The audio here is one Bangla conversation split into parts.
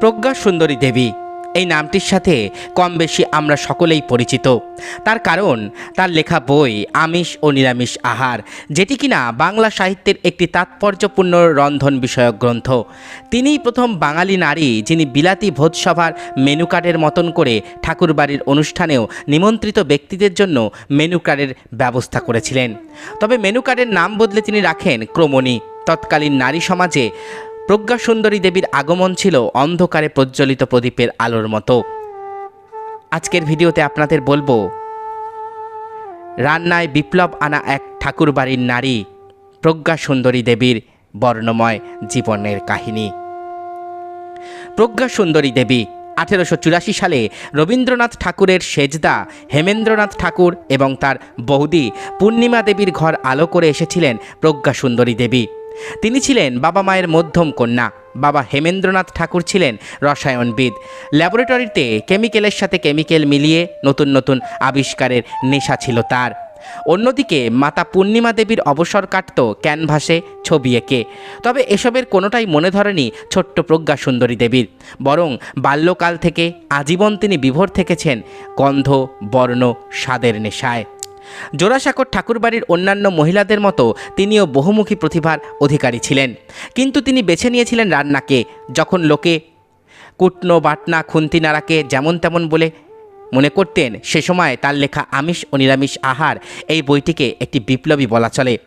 প্রজ্ঞা সুন্দরী দেবী। এই নামটির সাথে কম বেশি আমরা সকলেই পরিচিত। তার কারণ, তার লেখা বই আমিষ ও নিরামিষ আহার, যেটি কিনা বাংলা সাহিত্যের একটি তাৎপর্যপূর্ণ রন্ধন বিষয়ক গ্রন্থ। তিনিই প্রথম বাঙালি নারী যিনি বিলাতি ভোজসভার মেনু কার্ডের মতন করে ঠাকুরবাড়ির অনুষ্ঠানেও নিমন্ত্রিত ব্যক্তিদের জন্য মেনু কার্ডের ব্যবস্থা করেছিলেন। তবে মেনু কার্ডের নাম বদলে তিনি রাখেন ক্রমণী। তৎকালীন নারী সমাজে প্রজ্ঞা সুন্দরী দেবীর আগমন ছিল অন্ধকারে প্রজ্বলিত প্রদীপের আলোর মতো। আজকের ভিডিওতে আপনাদের বলব, রান্নায় বিপ্লব আনা এক ঠাকুরবাড়ির নারী, প্রজ্ঞা সুন্দরী দেবীর বর্ণময় জীবনের কাহিনী। প্রজ্ঞা সুন্দরী দেবী আঠেরোশো চুরাশি সালে রবীন্দ্রনাথ ঠাকুরের সেজদা, হেমেন্দ্রনাথ ঠাকুর এবং তার বৌদি পূর্ণিমা দেবীর ঘর আলো করে এসেছিলেন প্রজ্ঞা সুন্দরী দেবী। তিনি ছিলেন বাবা মায়ের মধ্যম কন্যা। বাবা হেমেন্দ্রনাথ ঠাকুর ছিলেন রসায়নবিদ। ল্যাবরেটরিতে কেমিক্যালের সাথে কেমিক্যাল মিলিয়ে নতুন নতুন আবিষ্কারের নেশা ছিল তার। অন্যদিকে মাতা পূর্ণিমা দেবীর অবসর কাটত ক্যানভাসে ছবি এঁকে। তবে এসবের কোনোটাই মনে ধরেনি ছোট্ট প্রজ্ঞা সুন্দরী দেবীর। বরং বাল্যকাল থেকে আজীবন তিনি বিভোর থেকেছেন গন্ধ, বর্ণ, স্বাদের নেশায়। জোড়াসাঁকর ঠাকুরবাড়ির অন্যান্য মহিলাদের মতো তিনিও বহুমুখী প্রতিভার অধিকারী ছিলেন। কিন্তু তিনি বেছে নিয়েছিলেন রান্নাকে, যখন লোকে কুটনো, বাটনা, খুন্তি নাড়াকে যেমন তেমন বলে মনে করতেন, সে সময় তার লেখা আমিষ ও নিরামিষ আহার এই বইটিকে একটি বিপ্লবী বলা চলে।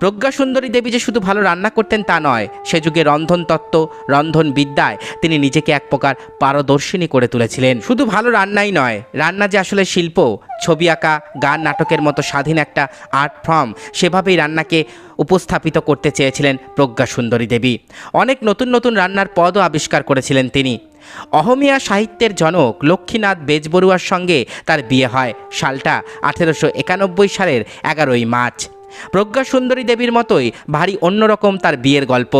প্রজ্ঞা সুন্দরী দেবী যে শুধু ভালো রান্না করতেন তা নয়, সে যুগে রন্ধন তত্ত্ব, রন্ধন বিদ্যায় তিনি নিজেকে এক প্রকার পারদর্শিনী করে তুলেছিলেন। শুধু ভালো রান্নাই নয়, রান্না যে আসলে শিল্প, ছবি আঁকা, গান, নাটকের মতো স্বাধীন একটা আর্ট ফর্ম, সেভাবেই রান্নাকে উপস্থাপিত করতে চেয়েছিলেন প্রজ্ঞা সুন্দরী দেবী। অনেক নতুন নতুন রান্নার পদও আবিষ্কার করেছিলেন তিনি। অহমিয়া সাহিত্যের জনক লক্ষ্মীনাথ বেজবরুয়ার সঙ্গে তার বিয়ে হয় সালটা আঠেরোশো একানব্বই সালের এগারোই মার্চ। প্রজ্ঞা সুন্দরী দেবীর মতোই ভারী অন্যরকম তার বিয়ের গল্প।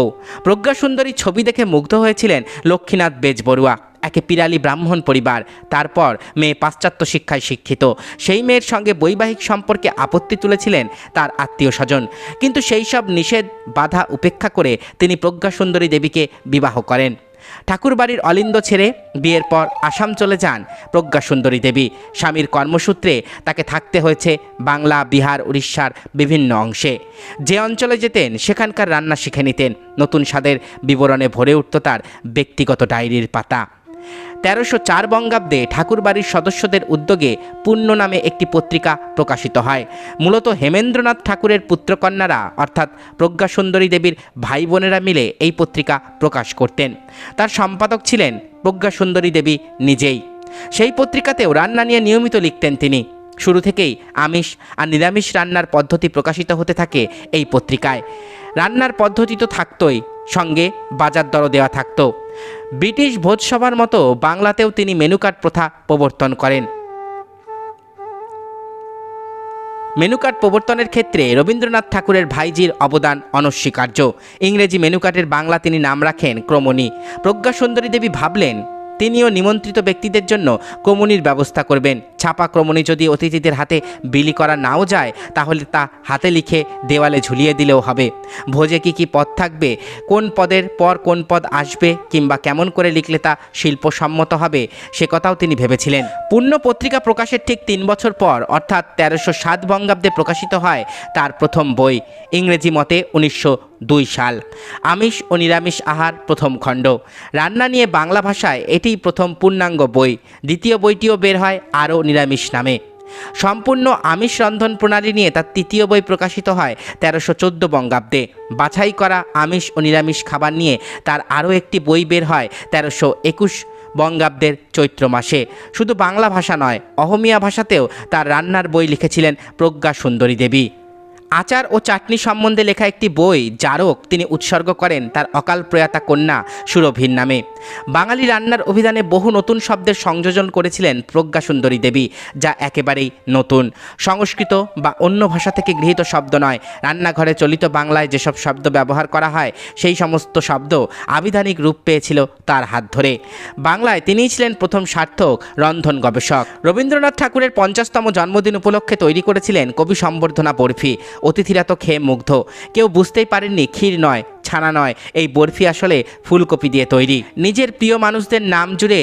প্রজ্ঞা সুন্দরী ছবি দেখে মুগ্ধ হয়েছিলেন লক্ষ্মীনাথ বেজবড়ুয়া একে পিরালি ব্রাহ্মণ পরিবার, তারপর মেয়ে পাশ্চাত্য শিক্ষায় শিক্ষিত। সেই মেয়ের সঙ্গে বৈবাহিক সম্পর্কে আপত্তি তুলেছিলেন তার আত্মীয় স্বজন। কিন্তু সেই সব নিষেধ, বাধা উপেক্ষা করে তিনি প্রজ্ঞা সুন্দরী দেবীকে বিবাহ করেন। ঠাকুরবাড়ির অলিন্দ ছেড়ে বিয়ের পর আসাম চলে যান প্রজ্ঞা দেবী। স্বামীর কর্মসূত্রে তাকে থাকতে হয়েছে বাংলা, বিহার, উড়িষ্যার বিভিন্ন অংশে। যে অঞ্চলে যেতেন, সেখানকার রান্না শিখে নিতেন। নতুন স্বাদের বিবরণে ভরে উঠত তার ব্যক্তিগত ডায়েরির পাতা। তেরোশো চার বঙ্গাব্দে ঠাকুরবাড়ির সদস্যদের উদ্যোগে পুণ্য নামে একটি পত্রিকা প্রকাশিত হয়। মূলত হেমেন্দ্রনাথ ঠাকুরের পুত্রকন্যারা, অর্থাৎ প্রজ্ঞা সুন্দরী দেবীর ভাই বোনেরা মিলে এই পত্রিকা প্রকাশ করতেন। তার সম্পাদক ছিলেন প্রজ্ঞা সুন্দরী দেবী নিজেই। সেই পত্রিকাতেও রান্না নিয়ে নিয়মিত লিখতেন তিনি। শুরু থেকেই আমিষ আর নিরামিষ রান্নার পদ্ধতি প্রকাশিত হতে থাকে এই পত্রিকায়। রান্নার পদ্ধতি তো থাকতই সঙ্গে বাজার দরও দেওয়া থাকত। ব্রিটিশ ভোজসভার মতো বাংলাতেও তিনি মেনু কার্ড প্রথা প্রবর্তন করেন। মেনু কার্ড প্রবর্তনের ক্ষেত্রে রবীন্দ্রনাথ ঠাকুরের ভাইজির অবদান অনস্বীকার্য। ইংরেজি মেনু কার্ডের বাংলা তিনি নাম রাখেন ক্রমণী। প্রজ্ঞাসুন্দরী দেবী ভাবলেন তিনিও নিমন্ত্রিত ব্যক্তিদের জন্য ক্রমণীর ব্যবস্থা করবেন। ছাপা ক্রমণী যদি অতিথিদের হাতে বিলি করা নাও যায়, তাহলে তা হাতে লিখে দেওয়ালে ঝুলিয়ে দিলেও হবে। ভোজে কি কি পদ থাকবে, কোন পদের পর কোন পদ আসবে কিংবা কেমন করে লিখলে তা শিল্পসম্মত হবে, সে কথাও তিনি ভেবেছিলেন। পূর্ণ পত্রিকা প্রকাশের ঠিক তিন বছর পর, অর্থাৎ তেরোশো সাত বঙ্গাব্দে প্রকাশিত হয় তার প্রথম বই। ইংরেজি মতে উনিশশো দুই সাল। আমিষ ও নিরামিষ আহার প্রথম খণ্ড। রান্না নিয়ে বাংলা ভাষায় এটিই প্রথম পূর্ণাঙ্গ বই। দ্বিতীয় বইটিও বের হয় আরও নিরামিষ নামে। সম্পূর্ণ আমিষ রন্ধন প্রণালী নিয়ে তার তৃতীয় বই প্রকাশিত হয় তেরোশো চোদ্দ বঙ্গাব্দে। বাছাই করা আমিষ ও নিরামিষ খাবার নিয়ে তার আরও একটি বই বের হয় তেরোশো একুশ বঙ্গাব্দের চৈত্র মাসে। শুধু বাংলা ভাষা নয়, অহমিয়া ভাষাতেও তার রান্নার বই লিখেছিলেন প্রজ্ঞা সুন্দরী দেবী। আচার ও চাটনি সম্বন্ধে লেখা একটি বই, জারক, তিনি উৎসর্গ করেন তার অকাল প্রয়াতা কন্যা সুরভির নামে। বাঙালি রান্নার অভিধানে বহু নতুন শব্দের সংযোজন করেছিলেন প্রজ্ঞা সুন্দরী দেবী, যা একেবারেই নতুন। সংস্কৃত বা অন্য ভাষা থেকে গৃহীত শব্দ নয়। রান্নাঘরে চলিত বাংলায় যেসব শব্দ ব্যবহার করা হয়, সেই সমস্ত শব্দ আবিধানিক রূপ পেয়েছিল তার হাত ধরে। বাংলায় তিনিই ছিলেন প্রথম সার্থক, রন্ধন গবেষক। রবীন্দ্রনাথ ঠাকুরের পঞ্চাশতম জন্মদিন উপলক্ষে তৈরি করেছিলেন কবি সম্বর্ধনা বরফি। অতিথিরা তো খেয়ে মুগ্ধ। কেউ বুঝতেই পারেননি ক্ষীর নয়, ছানা নয়, এই বরফি আসলে ফুলকপি দিয়ে তৈরি। নিজের প্রিয় মানুষদের নাম জুড়ে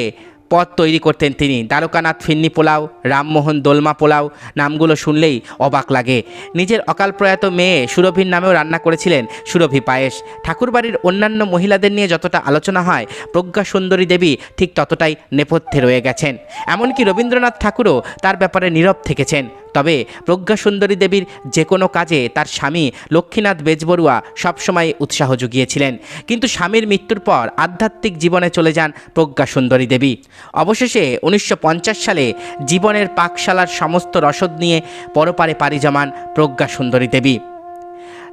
পদ তৈরি করতেন তিনি। দ্বারকানাথ ফিন্নি পোলাও, রামমোহন দোলমা পোলাও, নামগুলো শুনলেই অবাক লাগে। নিজের অকাল প্রয়াত মেয়ে সুরভির নামেও রান্না করেছিলেন সুরভি পায়েস। ঠাকুরবাড়ির অন্যান্য মহিলাদের নিয়ে যতটা আলোচনা হয়, প্রজ্ঞা সুন্দরী দেবী ঠিক ততটাই নেপথ্যে রয়ে গেছেন। এমনকি রবীন্দ্রনাথ ঠাকুরও তার ব্যাপারে নীরব থেকেছেন। তবে প্রজ্ঞা সুন্দরী দেবীর যে কোনো কাজে তার স্বামী লক্ষ্মীনাথ বেজবরুয়া সবসময় উৎসাহ জুগিয়েছিলেন। কিন্তু স্বামীর মৃত্যুর পর আধ্যাত্মিক জীবনে চলে যান প্রজ্ঞা সুন্দরী দেবী। অবশেষে উনিশশো পঞ্চাশ সালে জীবনের পাকশালার সমস্ত রসদ নিয়ে পরপারে পাড়ি জমান প্রজ্ঞা সুন্দরী দেবী।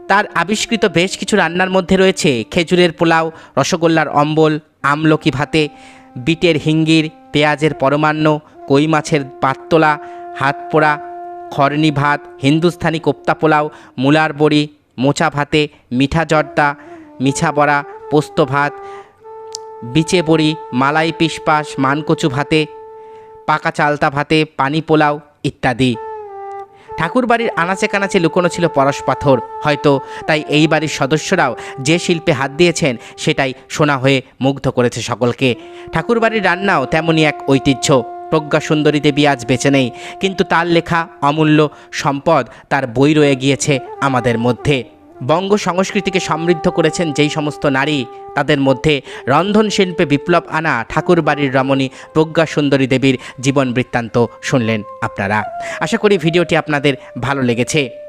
তার আবিষ্কৃত বেশ কিছু রান্নার মধ্যে রয়েছে খেজুরের পোলাও, রসগোল্লার অম্বল, আমলকি ভাতে, বিটের হিঙ্গির, পেঁয়াজের পরমান্ন, কই মাছের পাততোলা হাত পোড়া খরনি ভাত, হিন্দুস্থানি কোপ্তা পোলাও, মূলার বড়ি, মোচা ভাতে, মিঠা জর্দা, মিছা বড়া, পোস্ত ভাত, বিচে বড়ি, মালাই পিসপাস, মানকচু ভাতে, পাকা চালতা ভাতে, পানি পোলাও ইত্যাদি। ঠাকুরবাড়ির আনাচে কানাচে লুকোনো ছিল পরশ পাথর। হয়তো তাই এই বাড়ির সদস্যরাও যে শিল্পে হাত দিয়েছেন, সেটাই সোনা হয়ে মুগ্ধ করেছে সকলকে। ঠাকুরবাড়ির রান্নাও তেমনই এক ঐতিহ্য। প্রজ্ঞা সুন্দরী দেবী আজ বেঁচে নেই। কিন্তু তার লেখা অমূল্য সম্পদ তার বই রয়ে গিয়েছে আমাদের মধ্যে। বঙ্গ সংস্কৃতিকে সমৃদ্ধ করেছেন যেই সমস্ত নারী, তাদের মধ্যে রন্ধন শিল্পে বিপ্লব আনা ঠাকুরবাড়ির রমণী প্রজ্ঞা সুন্দরী দেবীর জীবন বৃত্তান্ত শুনলেন আপনারা। আশা করি ভিডিওটি আপনাদের ভালো লেগেছে।